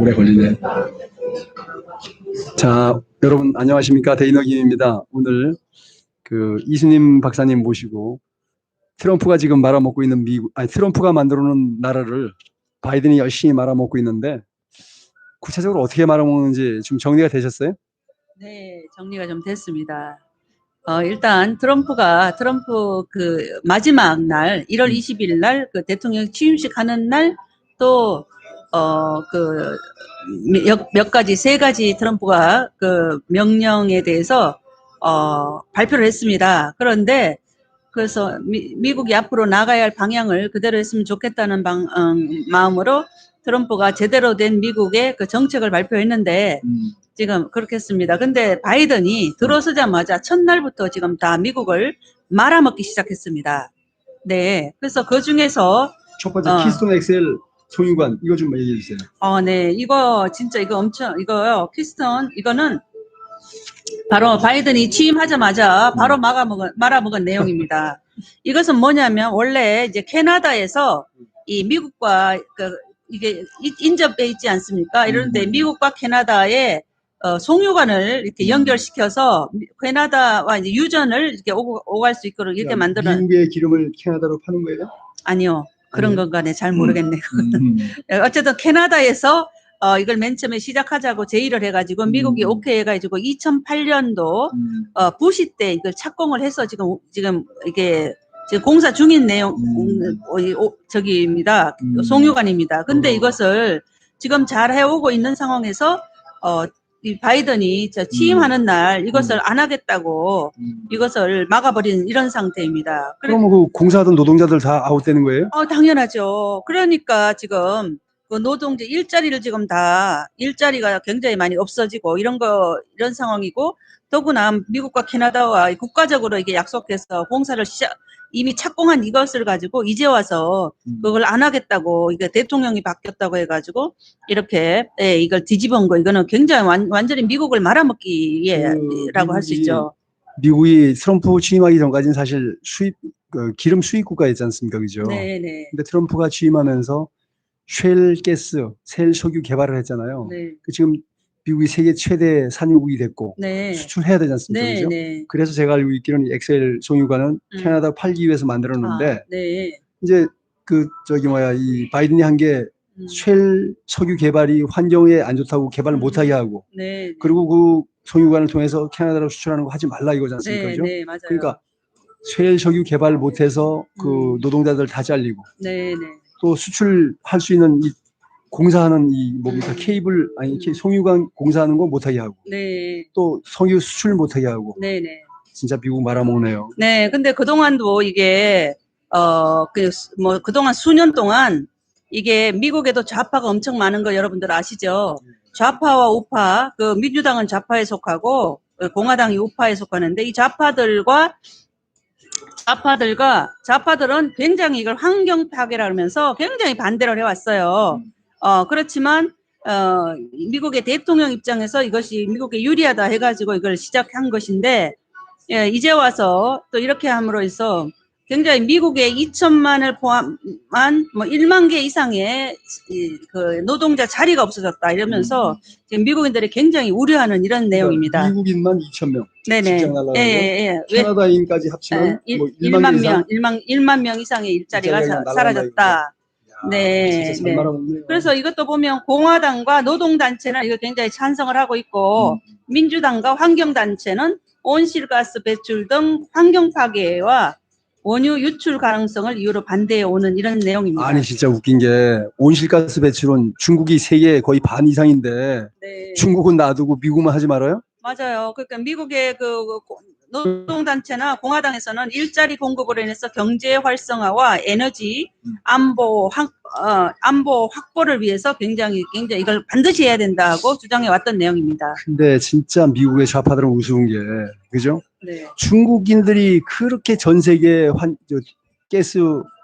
오래 걸리네. 자, 여러분 안녕하십니까 데이너 김입니다. 오늘 그 이수님 박사님 모시고 트럼프가 지금 말아먹고 있는 미국, 아니 트럼프가 만들어놓은 나라를 바이든이 열심히 말아먹고 있는데 구체적으로 어떻게 말아먹는지 좀 정리가 되셨어요? 네, 정리가 좀 됐습니다. 어, 일단 트럼프가 트럼프 그 마지막 날 1월 20일 날 그 대통령 취임식 하는 날 또 어그몇 가지 세 가지 트럼프가 그 명령에 대해서 어 발표를 했습니다. 그런데 그래서 미, 미국이 앞으로 나가야 할 방향을 그대로 했으면 좋겠다는 방, 어, 마음으로 트럼프가 제대로 된 미국의 그 정책을 발표했는데 음, 지금 그렇게 했습니다. 근데 바이든이 들어서자마자 첫날부터 지금 다 미국을 말아먹기 시작했습니다. 네. 그래서 그 중에서, 첫 번째 어. 키스톤 엑셀 소유관 이거 좀 얘기해 주세요. 어, 네. 이거 진짜 이거 엄청, 이거요. 퀴스턴, 이거는 바로 바이든이 취임하자마자 바로 막아먹은, 말아먹은 내용입니다. 이것은 뭐냐면 원래 이제 캐나다에서 이 미국과 그 이게 이- 인접돼 있지 않습니까? 이런데 음. 미국과 캐나다의 어, 송유관을 이렇게 음. 연결시켜서 미- 캐나다와 이제 유전을 이렇게 오고, 오갈 수 있도록 이렇게 만드는 미국의 기름을 캐나다로 파는 거예요? 아니요 그런 아니요. 건가네 잘 모르겠네. 음, 어쨌든 캐나다에서 어, 이걸 맨 처음에 시작하자고 제의를 해가지고 미국이 음. 오케이 해가지고 2008년도 음, 어, 부시 때 이걸 착공을 해서 지금 지금 이게 지금 공사 중인 내용 음. 어, 이, 오, 저기입니다 음. 송유관입니다. 근데 어. 이것을 지금 잘 해오고 있는 상황에서 어, 이 바이든이 저 취임하는 날 이것을 음. 안 하겠다고 음. 이것을 막아버린 이런 상태입니다. 그래- 그럼 그 공사하던 노동자들 다 아웃되는 거예요? 어, 당연하죠. 그러니까 지금 그 노동자 일자리를 지금 다 일자리가 굉장히 많이 없어지고 이런 거 이런 상황이고 더구나 미국과 캐나다와 국가적으로 이게 약속해서 공사를 시작 이미 착공한 이것을 가지고 이제 와서 음. 그걸 안 하겠다고 이게 대통령이 바뀌었다고 해가지고 이렇게 예, 이걸 뒤집은 거 이거는 굉장히 완, 완전히 미국을 말아먹기라고 할수그 미국이 있죠. 미국이 트럼프 취임하기 전까지는 사실 수입 그 기름 수입 국가였지 않습니까, 그죠? 네네. 근데 트럼프가 취임하면서 쉘 가스, 셀 석유 개발을 했잖아요. 네. 그 지금 미국이 세계 최대 산유국이 됐고 네. 수출해야 되지 않습니까, 네. 그죠? 네. 그래서 제가 알고 있기로는 이 엑셀 송유관은 음. 캐나다 팔기 위해서 만들었는데 아, 네. 이제 그 저기 뭐야 이 바이든이 한게 음. 쉘 석유 개발이 환경에 안 좋다고 개발을 음. 못하게 하고 네. 네. 그리고 그 송유관을 통해서 캐나다로 수출하는 거 하지 말라 이거지 않습니까? 네, 그죠? 네, 맞아요. 그러니까 쉘 석유 개발 못해서 그 음. 노동자들 다 잘리고 네, 네. 또 수출할 수 있는 이 공사하는 이 뭡니까 음. 케이블 아니 케- 음. 송유관 공사하는 거 못하게 하고 네, 또 석유 수출 못하게 하고 네, 네. 진짜 미국 말아먹네요. 네, 근데 그동안도 이게, 어, 그, 수- 뭐, 그동안 수년 동안 이게 미국에도 좌파가 엄청 많은 거 여러분들 아시죠? 좌파와 우파, 그 민주당은 좌파에 속하고, 어, 공화당이 우파에 속하는데 이 좌파들과 좌파들과 좌파들은 굉장히 이걸 환경 파괴라 하면서 굉장히 반대를 해왔어요. 어 그렇지만 어 미국의 대통령 입장에서 이것이 미국에 유리하다 해가지고 이걸 시작한 것인데 예, 이제 와서 또 이렇게 함으로 해서 굉장히 미국의 2천만을 포함한 뭐 1만 개 이상의 이, 그 노동자 자리가 없어졌다 이러면서 지금 미국인들이 굉장히 우려하는 이런 내용입니다. 그러니까 미국인만 2천 명, 네네. 예, 예, 예. 왜 캐나다인까지 합치면 예, 일- 뭐 1만, 1만 명 이상. 명, 1만, 1만 명 이상의 일자리가 일자리가 사- 사라졌다. 야, 네, 진짜 잘 네. 말아먹네요. 그래서 이것도 보면 공화당과 노동단체는 이거 굉장히 찬성을 하고 있고, 음. 민주당과 환경단체는 온실가스 배출 등 환경 파괴와 원유 유출 가능성을 이유로 반대해 오는 이런 내용입니다. 아니 진짜 웃긴 게 온실가스 배출은 중국이 세계 거의 반 이상인데 네, 중국은 놔두고 미국만 하지 말아요? 맞아요. 그러니까 미국의 그 노동단체나 공화당에서는 일자리 공급으로 인해서 경제 활성화와 에너지 음. 안보 확, 어, 안보 확보를 위해서 굉장히 굉장히 이걸 반드시 해야 된다고 주장해 왔던 내용입니다. 근데 진짜 미국의 좌파들은 우스운 게 그죠? 네. 중국인들이 그렇게 전 세계에 환, 저, 가스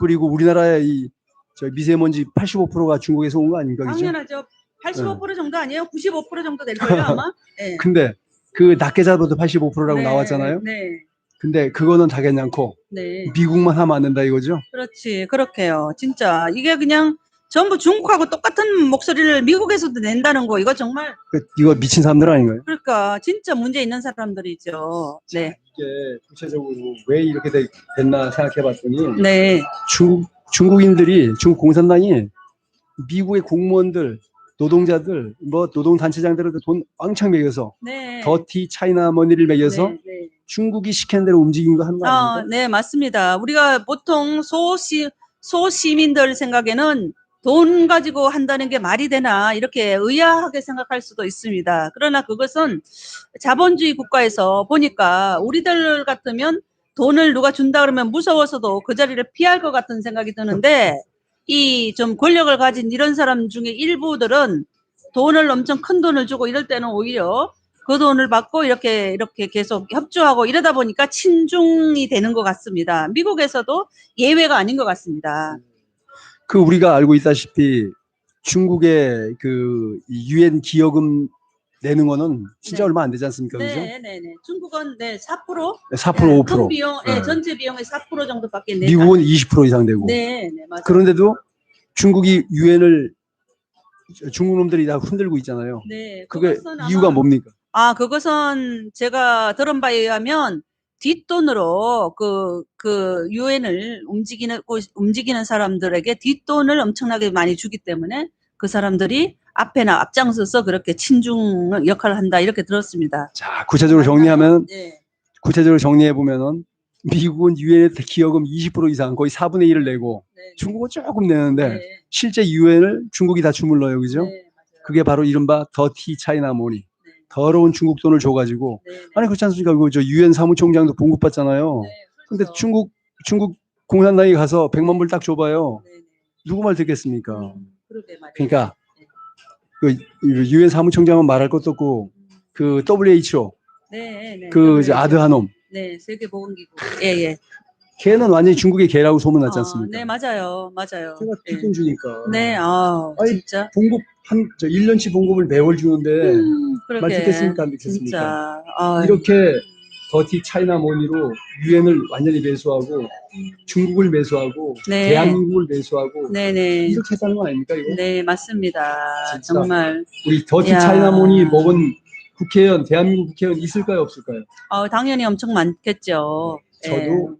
뿌리고 우리나라의 이, 저 미세먼지 85%가 중국에서 온 거 아닙니까? 그죠? 당연하죠. 85% 정도 아니에요? 95% 정도 될 거예요, 아마? 네. 근데 그 낮게 잡아도 85%라고 네, 나왔잖아요. 네. 근데 그거는 다 괜찮고 네. 미국만 하면 안 된다 이거죠? 그렇지. 그렇게요. 진짜. 이게 그냥 전부 중국하고 똑같은 목소리를 미국에서도 낸다는 거 이거 정말 그, 이거 미친 사람들 아닌가요? 그러니까 진짜 문제 있는 사람들이죠. 네, 이게 구체적으로 왜 이렇게 되- 됐나 생각해봤더니 네, 중국 중국인들이 중국 공산당이 미국의 공무원들, 노동자들, 뭐 노동단체장들한테 돈 왕창 매겨서 네. 더티 차이나 머니를 매겨서 네, 네. 중국이 시키는 대로 움직인 거한거 아? 네, 맞습니다. 우리가 보통 소시, 소시민들 생각에는 돈 가지고 한다는 게 말이 되나 이렇게 의아하게 생각할 수도 있습니다. 그러나 그것은 자본주의 국가에서 보니까 우리들 같으면 돈을 누가 준다 그러면 무서워서도 그 자리를 피할 것 같은 생각이 드는데 이 좀 권력을 가진 이런 사람 중에 일부들은 돈을 엄청 큰 돈을 주고 이럴 때는 오히려 그 돈을 받고 이렇게 이렇게 계속 협조하고 이러다 보니까 친중이 되는 것 같습니다. 미국에서도 예외가 아닌 것 같습니다. 그 우리가 알고 있다시피 중국의 그 유엔 기여금 내는 거는 진짜 네. 얼마 안 되지 않습니까? 그죠? 네, 네, 네. 중국은 네, 4%, 4% 네, 5%. 큰 비용, 네, 네. 전체 비용의 4% 정도밖에 내. 미국은 20% 이상 되고. 네, 네, 맞아요. 그런데도 중국이 유엔을 중국 놈들이 다 흔들고 있잖아요. 네, 그게 그것은 아마- 이유가 뭡니까? 아, 그것은 제가 들은 바에 의하면 뒷돈으로 그, 그, 유엔을 움직이는, 움직이는 사람들에게 뒷돈을 엄청나게 많이 주기 때문에 그 사람들이 앞에나 앞장서서 그렇게 친중 역할을 한다, 이렇게 들었습니다. 자, 구체적으로 정리하면 네. 구체적으로 정리해 보면은 미국은 유엔의 기여금 20% 이상 거의 4분의 1을 내고 네. 중국은 조금 내는데 네. 실제 유엔을 중국이 다 주물러요. 그죠? 네. 그게 바로 이른바 더티 차이나 모니. 네. 더러운 중국 돈을 줘가지고 네, 네. 아니 그렇지 않습니까? 그저 유엔 사무총장도 봉급받잖아요. 네, 근데 그렇죠. 중국 중국 공산당이 가서 100만 불 딱 줘봐요. 네, 네. 누구 말 듣겠습니까? 음. 그러니까 그 유엔 사무총장은 말할 것도 없고 그 WHO 네, 네. 그 이제 아드하놈 네, 세계보건기구. 예, 예. 걔는 완전히 중국의 개라고 소문났지 아, 않습니까? 네, 맞아요. 맞아요. 제가 네. 뒷돈 주니까. 네, 아, 아니, 진짜. 봉급 한 저 1년치 봉급을 매월 주는데 음, 말 그러게. 듣겠습니까? 안 듣겠습니까? 진짜. 아, 이렇게 더티 차이나 모니로 유엔을 완전히 매수하고 중국을 매수하고 네. 대한민국을 매수하고 네네. 이렇게 했다는 거 아닙니까 이거? 네, 맞습니다. 진짜. 정말. 우리 더티 야. 차이나 모니 먹은 국회의원 대한민국 국회의원 있을까요 없을까요? 어, 당연히 엄청 많겠죠. 예. 저도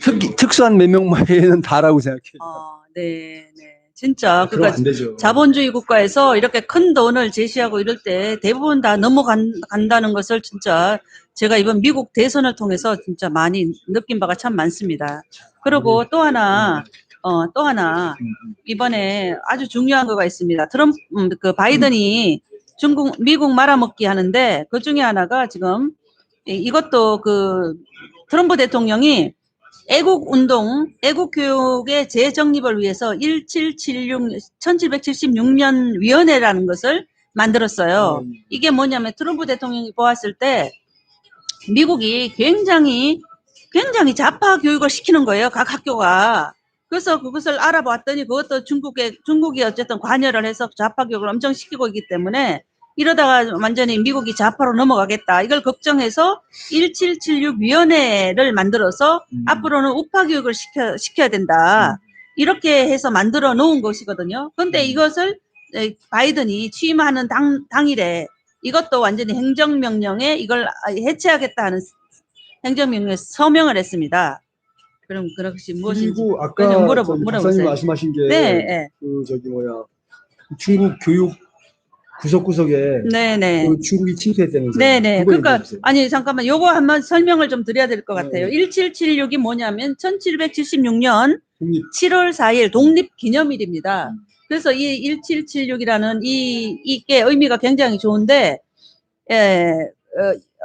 특, 특수한 몇 명만에는 다라고 생각해요. 어, 네, 네. 진짜. 그러면 그러니까 안 되죠. 자본주의 국가에서 이렇게 큰 돈을 제시하고 이럴 때 대부분 다 넘어간다는 것을 진짜 제가 이번 미국 대선을 통해서 진짜 많이 느낀 바가 참 많습니다. 그리고 또 하나, 어, 또 하나, 음, 음. 이번에 아주 중요한 거가 있습니다. 트럼프, 음, 그 바이든이 중국, 미국 말아먹기 하는데 그 중에 하나가 지금 이- 이것도 그 트럼프 대통령이 애국 운동, 애국 교육의 재정립을 위해서 1776, 1776년 위원회라는 것을 만들었어요. 음. 이게 뭐냐면 트럼프 대통령이 보았을 때 미국이 굉장히 굉장히 좌파 교육을 시키는 거예요. 각 학교가. 그래서 그것을 알아봤더니 그것도 중국에 중국이 어쨌든 관여를 해서 좌파 교육을 엄청 시키고 있기 때문에 이러다가 완전히 미국이 좌파로 넘어가겠다. 이걸 걱정해서 1776 위원회를 만들어서 음. 앞으로는 우파 교육을 시켜 시켜야 된다. 이렇게 해서 만들어 놓은 것이거든요. 근데 음. 이것을 에, 바이든이 취임하는 당, 당일에 이것도 완전히 행정명령에 이걸 아, 해체하겠다는 행정명령에 서명을 했습니다. 그럼 그것이 무엇인지. 그리고 아까 물어보-. 박사님 말씀하신 게 네, 네, 그 저기 뭐야 중국 교육 구석구석에 네, 네. 그 중국이 침투했다면서요? 네, 네. 그거 그러니까. 아니 잠깐만 요거 한번 설명을 좀 드려야 될 것 같아요. 네. 1776이 뭐냐면 1776년 독립 7월 4일 독립 기념일입니다. 음. 그래서 이 1776이라는 이 이게 의미가 굉장히 좋은데 예,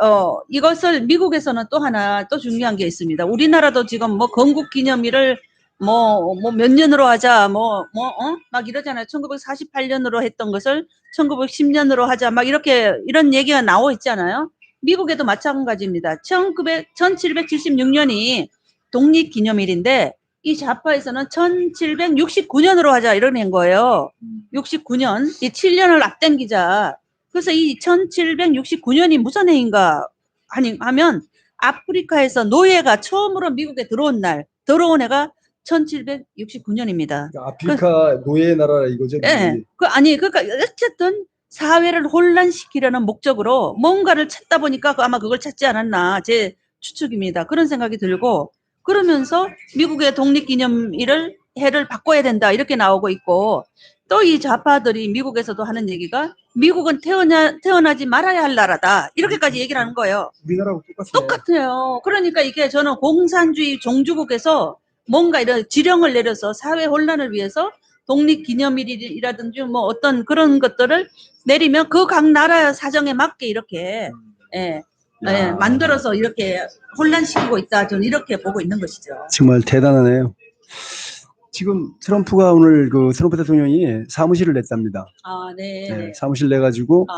어, 어, 이것을 미국에서는 또 하나 또 중요한 게 있습니다. 우리나라도 지금 뭐 건국 기념일을 뭐 뭐 몇 년으로 하자 뭐 뭐 어? 막 이러잖아요. 1948년으로 했던 것을 1910년으로 하자 막 이렇게 이런 얘기가 나오고 있잖아요. 미국에도 마찬가지입니다. 1900 1776년이 독립 기념일인데 이 좌파에서는 1769년으로 하자 이러는 거예요. 69년, 이 7년을 앞당기자. 그래서 이 1769년이 무슨 해인가 하니, 하면 아프리카에서 노예가 처음으로 미국에 들어온 날, 들어온 해가 1769년입니다. 아프리카 노예 나라 이거죠. 예. 미국이. 그 아니 그러니까 어쨌든 사회를 혼란시키려는 목적으로 뭔가를 찾다 보니까 그 아마 그걸 찾지 않았나 제 추측입니다. 그런 생각이 들고 그러면서 미국의 독립기념일을 해를 바꿔야 된다 이렇게 나오고 있고 또 이 좌파들이 미국에서도 하는 얘기가 미국은 태어나 태어나지 말아야 할 나라다 이렇게까지 얘기를 하는 거예요. 우리나라하고 똑같아요. 똑같아요. 그러니까 이게 저는 공산주의 종주국에서 뭔가 이런 지령을 내려서 사회 혼란을 위해서 독립기념일이라든지 뭐 어떤 그런 것들을 내리면 그 각 나라 사정에 맞게 이렇게 예, 예, 야. 만들어서 이렇게 혼란시키고 있다. 저는 이렇게 보고 있는 것이죠. 정말 대단하네요. 지금 트럼프가 오늘 그 트럼프 대통령이 사무실을 냈답니다. 아, 네. 네, 사무실 내가지고 아,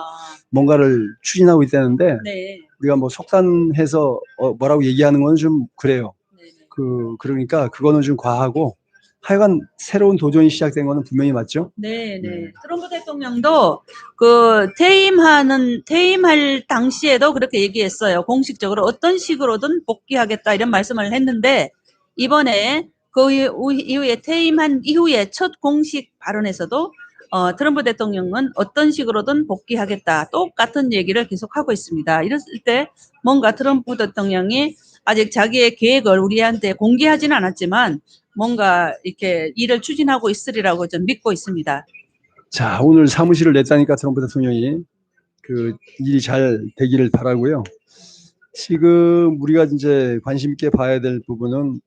뭔가를 추진하고 있다는데 네. 우리가 뭐 속단해서 어, 뭐라고 얘기하는 건 좀 그래요. 네. 네. 그 그러니까 그거는 좀 과하고 하여간 새로운 도전이 시작된 거는 분명히 맞죠. 네, 네. 네. 트럼프 대통령도 그 퇴임하는 퇴임할 당시에도 그렇게 얘기했어요. 공식적으로 어떤 식으로든 복귀하겠다 이런 말씀을 했는데 이번에 그 이후- 이후에 퇴임한 이후에 첫 공식 발언에서도 어, 트럼프 대통령은 어떤 식으로든 복귀하겠다 똑같은 얘기를 계속하고 있습니다. 이랬을 때 뭔가 트럼프 대통령이 아직 자기의 계획을 우리한테 공개하지는 않았지만 뭔가 이렇게 일을 추진하고 있으리라고 좀 믿고 있습니다. 자 오늘 사무실을 냈다니까 트럼프 대통령이 그 일이 잘 되기를 바라고요. 지금 우리가 이제 관심 있게 봐야 될 부분은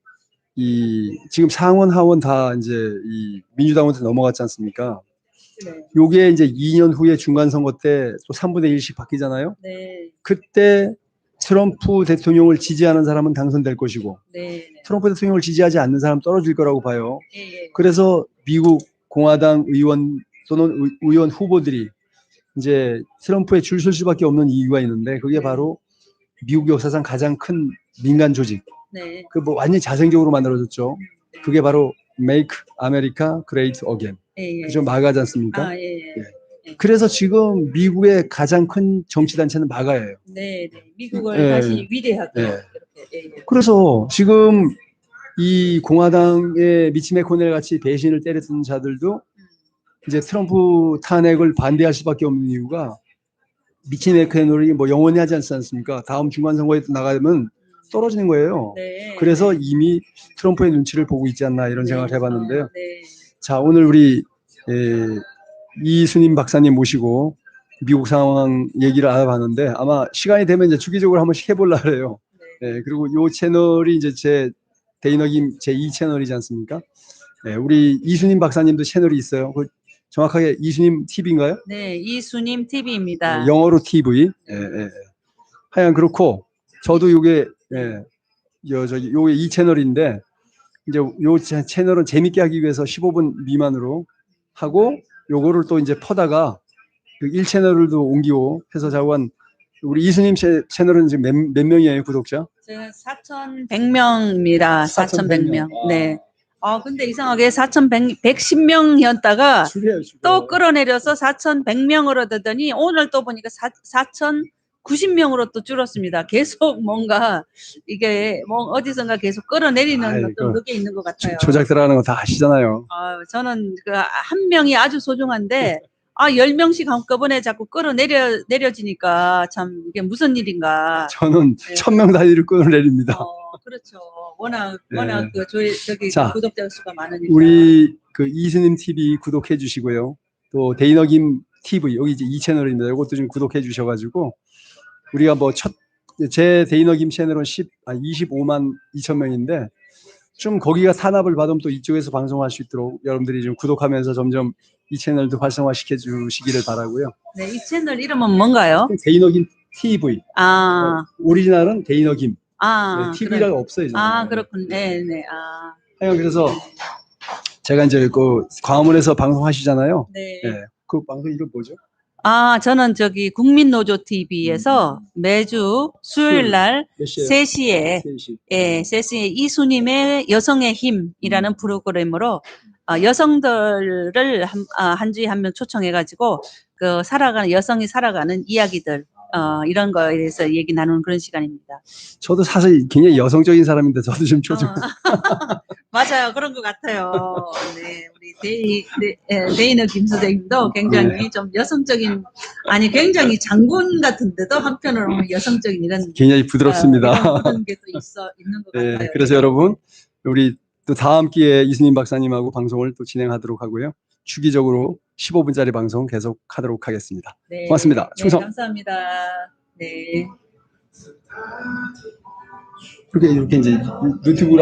이 지금 상원 하원 다 이제 이 민주당한테 넘어갔지 않습니까? 네. 요게 이제 2년 후에 중간 선거 때 또 3분의 1씩 바뀌잖아요. 네. 그때 트럼프 대통령을 지지하는 사람은 당선될 것이고 네. 트럼프 대통령을 지지하지 않는 사람 은 떨어질 거라고 봐요. 예, 예. 그래서 미국 공화당 의원 또는 의- 의원 후보들이 이제 트럼프에 줄 설 수밖에 없는 이유가 있는데 그게 네. 바로 미국 역사상 가장 큰 민간 조직 네. 그뭐 완전히 자생적으로 만들어졌죠. 그게 바로 Make America Great Again. 예, 예. 그죠 마가지 않습니까? 아, 예, 예. 그래서 지금 미국의 가장 큰 정치 단체는 마가예요. 네, 네. 미국을 예. 다시 위대하게 예. 이렇게. 예, 예. 그래서 지금 이 공화당의 미치 메코넬 같이 배신을 때렸던 자들도 이제 트럼프 탄핵을 반대할 수밖에 없는 이유가 미치 메코넬이 뭐 영원히 하지 않지 않습니까? 다음 중간 선거에 또 나가면 떨어지는 거예요. 네. 그래서 이미 트럼프의 눈치를 보고 있지 않나 이런 네. 생각을 해봤는데요. 아, 네. 자 오늘 우리 에, 이순임 박사님 모시고 미국 상황 얘기를 알아봤는데 아마 시간이 되면 이제 주기적으로 한 번씩 해보려 그래요. 네, 그리고 요 채널이 이제 제 데이너김 제 2 채널이지 않습니까? 네, 우리 이순임 박사님도 채널이 있어요. 그 정확하게 이순임 TV인가요? 네, 이수님 TV입니다. 영어로 TV. 예, 예, 예. 하여간 그렇고 저도 요게 예, 요 저기 요게 이 채널인데 이제 요 채- 채널은 재밌게 하기 위해서 15분 미만으로 하고 요거를 또 이제 퍼다가 그 1채널을도 옮기고 해서 자고한 우리 이수님 채, 채널은 지금 몇, 몇 명이에요 구독자? 제가 4,100명입니다. 4,100명. 네. 아, 근데 이상하게 4,100, 110명이었다가 줄여요, 줄여. 또 끌어내려서 4,100명으로 되더니 오늘 또 보니까 4,090명으로 또 줄었습니다. 계속 뭔가 이게 뭐 어디선가 계속 끌어내리는 아이고. 어떤 그게 있는 것 같아요. 조, 작들어가는 거 다 아시잖아요. 아, 저는 그 한 명이 아주 소중한데 아, 10명씩 한꺼번에 자꾸 끌어내려 내려지니까 참 이게 무슨 일인가. 저는 네. 천명 단위로 끌어내립니다. 어, 그렇죠. 워낙 네. 워낙 그 조, 저기 자, 구독자 수가 많으니까. 우리 그 이수님 TV 구독해 주시고요. 또 데이너김 TV 여기 이제 이 채널입니다. 이것도 좀 구독해 주셔가지고 우리가 뭐 첫 제 데이너 김 채널은 10, 아 25만 2천 명인데 좀 거기가 탄압을 받으면 또 이쪽에서 방송할 수 있도록 여러분들이 좀 구독하면서 점점 이 채널도 활성화 시켜 주시기를 바라고요. 네, 이 채널 이름은 뭔가요? 데이너김 TV 아, 오리지널은 데이너김 아, 네, TV가 그럼- 없어요. 아, 그렇군. 네, 네. 아, 그래서 제가 이제 그 광화문에서 방송하시잖아요. 네. 네. 그 방송 이름 뭐죠? 아, 저는 저기 국민노조 TV에서 매주 수요일 날 몇 시에요? 3시에 3시. 예, 세스의 이수님의 여성의 힘이라는 음. 프로그램으로 어, 여성들을 한, 아, 한 주에 한 명 초청해가지고 그 살아가는 여성이 살아가는 이야기들 어, 이런 거에 대해서 얘기 나누는 그런 시간입니다. 저도 사실 굉장히 여성적인 사람인데 저도 좀 초청. 어, 맞아요. 그런 것 같아요. 네, 우리 데이, 데, 에, 데이너 김수생님도 굉장히 네. 좀 여성적인, 아니, 굉장히 장군 같은데도 한편으로는 여성적인 이런. 굉장히 부드럽습니다. 어, 그런 게 또 있어, 있는 것 네, 같아요. 그래서 여러분 우리 또 다음 기회에 이수님 박사님하고 방송을 또 진행하도록 하고요. 주기적으로 15분짜리 방송 계속 하도록 하겠습니다. 네, 고맙습니다. 네, 충성. 감사합니다. 네. 이렇게 이렇게 이제 유튜브로